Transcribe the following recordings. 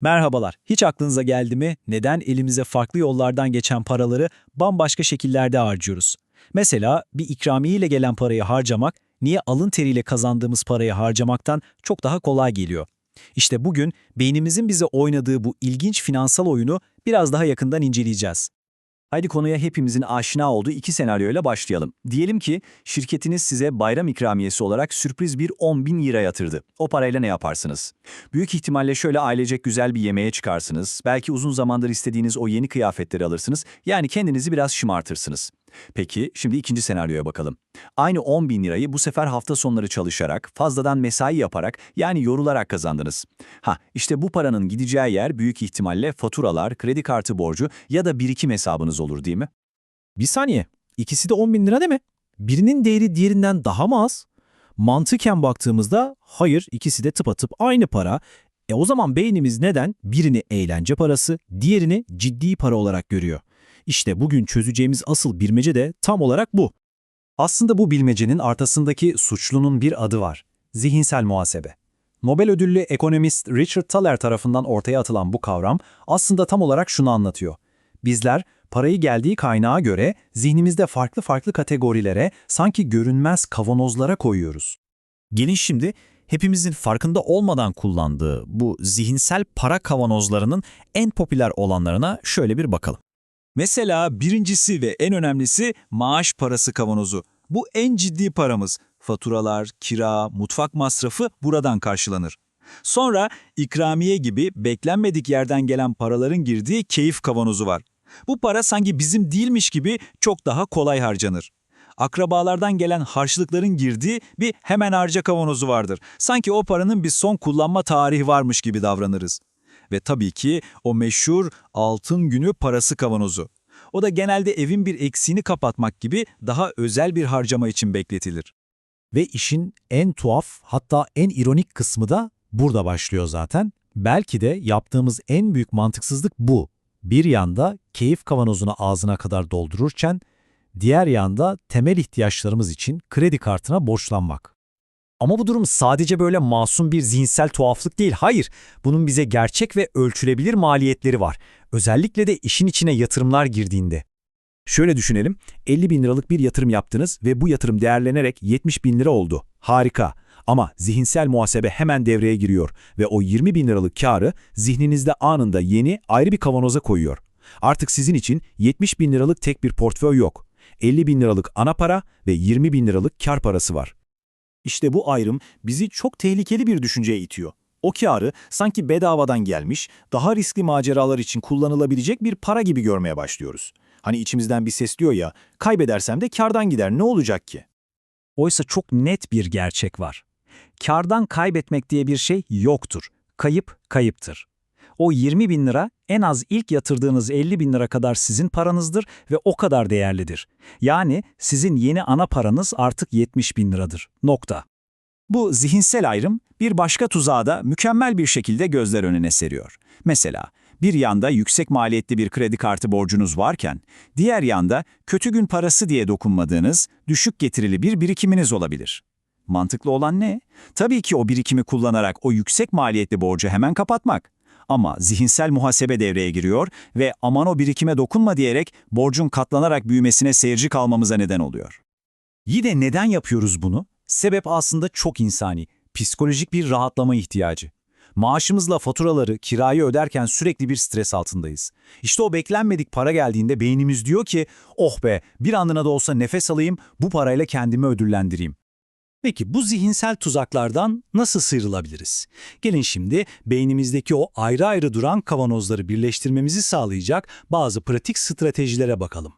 Merhabalar. Hiç aklınıza geldi mi neden elimize farklı yollardan geçen paraları bambaşka şekillerde harcıyoruz? Mesela bir ikramiye ile gelen parayı harcamak, niye alın teriyle kazandığımız parayı harcamaktan çok daha kolay geliyor? İşte bugün beynimizin bize oynadığı bu ilginç finansal oyunu biraz daha yakından inceleyeceğiz. Haydi konuya hepimizin aşina olduğu iki senaryoyla başlayalım. Diyelim ki şirketiniz size bayram ikramiyesi olarak sürpriz bir 10 bin lira yatırdı. O parayla ne yaparsınız? Büyük ihtimalle şöyle ailecek güzel bir yemeğe çıkarsınız. Belki uzun zamandır istediğiniz o yeni kıyafetleri alırsınız. Yani kendinizi biraz şımartırsınız. Peki şimdi ikinci senaryoya bakalım. Aynı 10 bin lirayı bu sefer hafta sonları çalışarak, fazladan mesai yaparak yani yorularak kazandınız. Ha işte bu paranın gideceği yer büyük ihtimalle faturalar, kredi kartı borcu ya da birikim hesabınız olur değil mi? Bir saniye. İkisi de 10 bin lira değil mi? Birinin değeri diğerinden daha mı az? Mantıken baktığımızda hayır ikisi de tıpatıp aynı para. E o zaman beynimiz neden birini eğlence parası, diğerini ciddi para olarak görüyor? İşte bugün çözeceğimiz asıl bilmece de tam olarak bu. Aslında bu bilmecenin arkasındaki suçlunun bir adı var. Zihinsel muhasebe. Nobel ödüllü ekonomist Richard Thaler tarafından ortaya atılan bu kavram aslında tam olarak şunu anlatıyor. Bizler parayı geldiği kaynağa göre zihnimizde farklı farklı kategorilere, sanki görünmez kavanozlara koyuyoruz. Gelin şimdi hepimizin farkında olmadan kullandığı bu zihinsel para kavanozlarının en popüler olanlarına şöyle bir bakalım. Mesela birincisi ve en önemlisi maaş parası kavanozu. Bu en ciddi paramız. Faturalar, kira, mutfak masrafı buradan karşılanır. Sonra ikramiye gibi beklenmedik yerden gelen paraların girdiği keyif kavanozu var. Bu para sanki bizim değilmiş gibi çok daha kolay harcanır. Akrabalardan gelen harçlıkların girdiği bir hemen harca kavanozu vardır. Sanki o paranın bir son kullanma tarihi varmış gibi davranırız. Ve tabii ki o meşhur altın günü parası kavanozu. O da genelde evin bir eksiğini kapatmak gibi daha özel bir harcama için bekletilir. Ve işin en tuhaf hatta en ironik kısmı da burada başlıyor zaten. Belki de yaptığımız en büyük mantıksızlık bu. Bir yanda keyif kavanozunu ağzına kadar doldururken, diğer yanda temel ihtiyaçlarımız için kredi kartına borçlanmak. Ama bu durum sadece böyle masum bir zihinsel tuhaflık değil, hayır. Bunun bize gerçek ve ölçülebilir maliyetleri var. Özellikle de işin içine yatırımlar girdiğinde. Şöyle düşünelim, 50 bin liralık bir yatırım yaptınız ve bu yatırım değerlenerek 70 bin lira oldu. Harika. Ama zihinsel muhasebe hemen devreye giriyor ve o 20 bin liralık karı zihninizde anında yeni ayrı bir kavanoza koyuyor. Artık sizin için 70 bin liralık tek bir portföy yok. 50 bin liralık ana para ve 20 bin liralık kar parası var. İşte bu ayrım bizi çok tehlikeli bir düşünceye itiyor. O kârı sanki bedavadan gelmiş, daha riskli maceralar için kullanılabilecek bir para gibi görmeye başlıyoruz. Hani içimizden bir ses diyor ya, kaybedersem de kardan gider ne olacak ki? Oysa çok net bir gerçek var. Kardan kaybetmek diye bir şey yoktur. Kayıp kayıptır. O 20 bin lira en az ilk yatırdığınız 50 bin lira kadar sizin paranızdır ve o kadar değerlidir. Yani sizin yeni ana paranız artık 70 bin liradır. Nokta. Bu zihinsel ayrım bir başka tuzağı da mükemmel bir şekilde gözler önüne seriyor. Mesela bir yanda yüksek maliyetli bir kredi kartı borcunuz varken, diğer yanda kötü gün parası diye dokunmadığınız düşük getirili bir birikiminiz olabilir. Mantıklı olan ne? Tabii ki o birikimi kullanarak o yüksek maliyetli borcu hemen kapatmak. Ama zihinsel muhasebe devreye giriyor ve aman o birikime dokunma diyerek borcun katlanarak büyümesine seyirci kalmamıza neden oluyor. Yine neden yapıyoruz bunu? Sebep aslında çok insani, psikolojik bir rahatlama ihtiyacı. Maaşımızla faturaları, kirayı öderken sürekli bir stres altındayız. İşte o beklenmedik para geldiğinde beynimiz diyor ki, oh be bir anına da olsa nefes alayım, bu parayla kendimi ödüllendireyim. Peki bu zihinsel tuzaklardan nasıl sıyrılabiliriz? Gelin şimdi beynimizdeki o ayrı ayrı duran kavanozları birleştirmemizi sağlayacak bazı pratik stratejilere bakalım.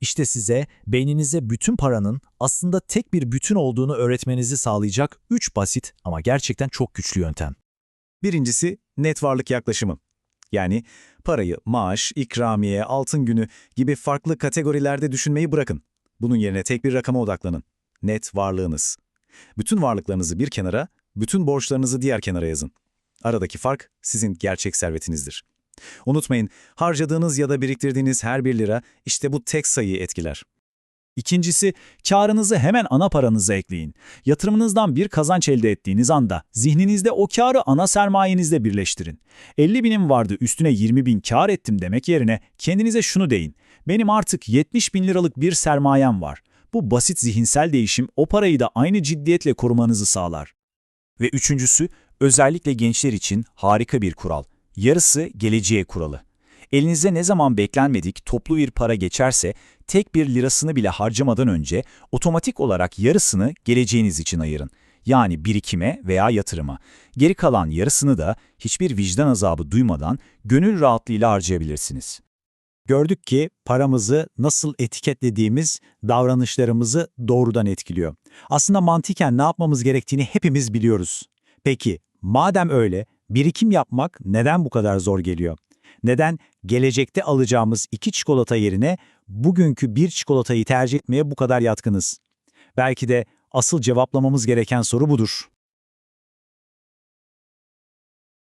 İşte size beyninize bütün paranın aslında tek bir bütün olduğunu öğretmenizi sağlayacak 3 basit ama gerçekten çok güçlü yöntem. Birincisi net varlık yaklaşımı. Yani parayı maaş, ikramiye, altın günü gibi farklı kategorilerde düşünmeyi bırakın. Bunun yerine tek bir rakama odaklanın. Net varlığınız. Bütün varlıklarınızı bir kenara, bütün borçlarınızı diğer kenara yazın. Aradaki fark sizin gerçek servetinizdir. Unutmayın, harcadığınız ya da biriktirdiğiniz her bir lira işte bu tek sayıyı etkiler. İkincisi, karınızı hemen ana paranıza ekleyin. Yatırımınızdan bir kazanç elde ettiğiniz anda zihninizde o karı ana sermayenizle birleştirin. 50 binim vardı üstüne 20 bin kar ettim demek yerine kendinize şunu deyin. Benim artık 70 bin liralık bir sermayem var. Bu basit zihinsel değişim o parayı da aynı ciddiyetle korumanızı sağlar. Ve üçüncüsü, özellikle gençler için harika bir kural. Yarısı geleceğe kuralı. Elinize ne zaman beklenmedik toplu bir para geçerse, tek bir lirasını bile harcamadan önce otomatik olarak yarısını geleceğiniz için ayırın. Yani birikime veya yatırıma. Geri kalan yarısını da hiçbir vicdan azabı duymadan gönül rahatlığıyla harcayabilirsiniz. Gördük ki paramızı nasıl etiketlediğimiz davranışlarımızı doğrudan etkiliyor. Aslında mantıken ne yapmamız gerektiğini hepimiz biliyoruz. Peki, madem öyle, birikim yapmak neden bu kadar zor geliyor? Neden gelecekte alacağımız iki çikolata yerine bugünkü bir çikolatayı tercih etmeye bu kadar yatkınız? Belki de asıl cevaplamamız gereken soru budur.